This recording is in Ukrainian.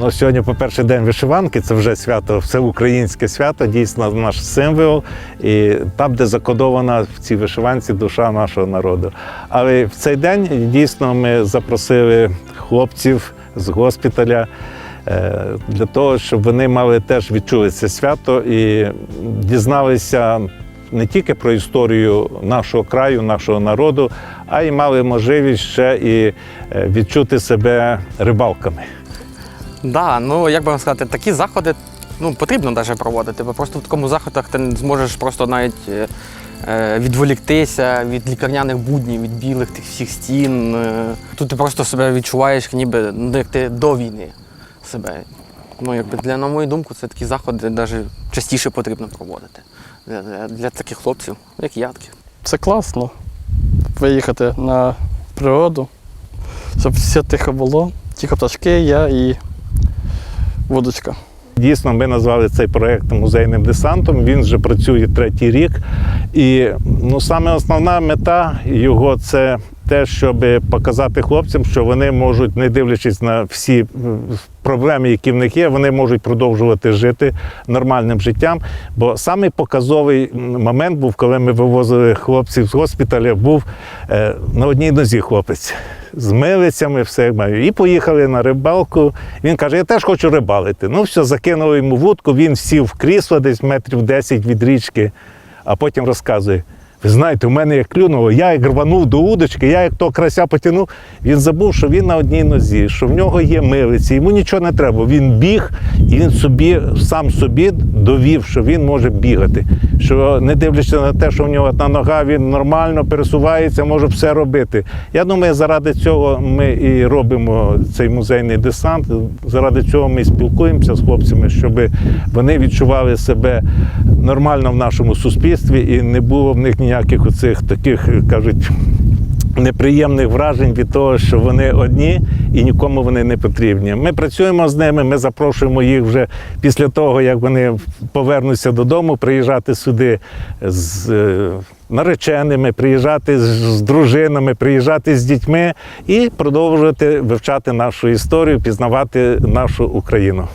Ну, сьогодні, по-перше, день вишиванки, це вже свято, всеукраїнське свято, дійсно наш символ. І там, де закодована в цій вишиванці душа нашого народу. Але в цей день дійсно ми запросили хлопців з госпіталя. е, Для того, щоб вони мали теж відчули це свято і дізналися не тільки про історію нашого краю, нашого народу, а й мали можливість ще і е, відчути себе рибалками. Да, ну як би вам сказати, такі заходи ну, потрібно навіть проводити, бо просто в такому заходах ти не зможеш просто навіть е, е, відволіктися від лікарняних буднів, від білих тих всіх стін. Е, Тут ти просто себе відчуваєш, ніби ну, як ти до війни себе. Ну, якби для, на мою думку, це такі заходи навіть частіше потрібно проводити для, для, для таких хлопців, як я таких. Це класно. Виїхати на природу, щоб все тихо було. Тільки пташки, я і вудочка. Дійсно, ми назвали цей проект музейним десантом. Він вже працює третій рік. І ну, саме основна мета його це те, щоб показати хлопцям, що вони можуть, не дивлячись на всі е, проблеми, які в них є, вони можуть продовжувати жити нормальним життям. Бо самий показовий момент був, коли ми вивозили хлопців з госпіталя, був е, на одній нозі хлопець. З милицями, все як має. І поїхали на рибалку. Він каже: Я теж хочу рибалити. Ну, все, закинули йому вудку, він сів в крісло десь метрів 10 від річки, а потім розказує. Ви знаєте, у мене як клюнуло, я як рванув до удочки, я як то крася потягнув. Він забув, що він на одній нозі, що в нього є милиці, йому нічого не треба. Він біг і він собі сам собі довів, що він може бігати. Що не дивлячись на те, що в нього одна нога, він нормально пересувається, може все робити. Я думаю, заради цього ми і робимо цей музейний десант. Заради цього ми спілкуємося з хлопцями, щоб вони відчували себе нормально в нашому суспільстві і не було в них ніяких оцих таких, кажуть, неприємних вражень від того, що вони одні і нікому вони не потрібні. Ми працюємо з ними, ми запрошуємо їх вже після того, як вони повернуться додому, приїжджати сюди з е, нареченими, приїжджати з, дружинами, приїжджати з дітьми і продовжувати вивчати нашу історію, пізнавати нашу Україну.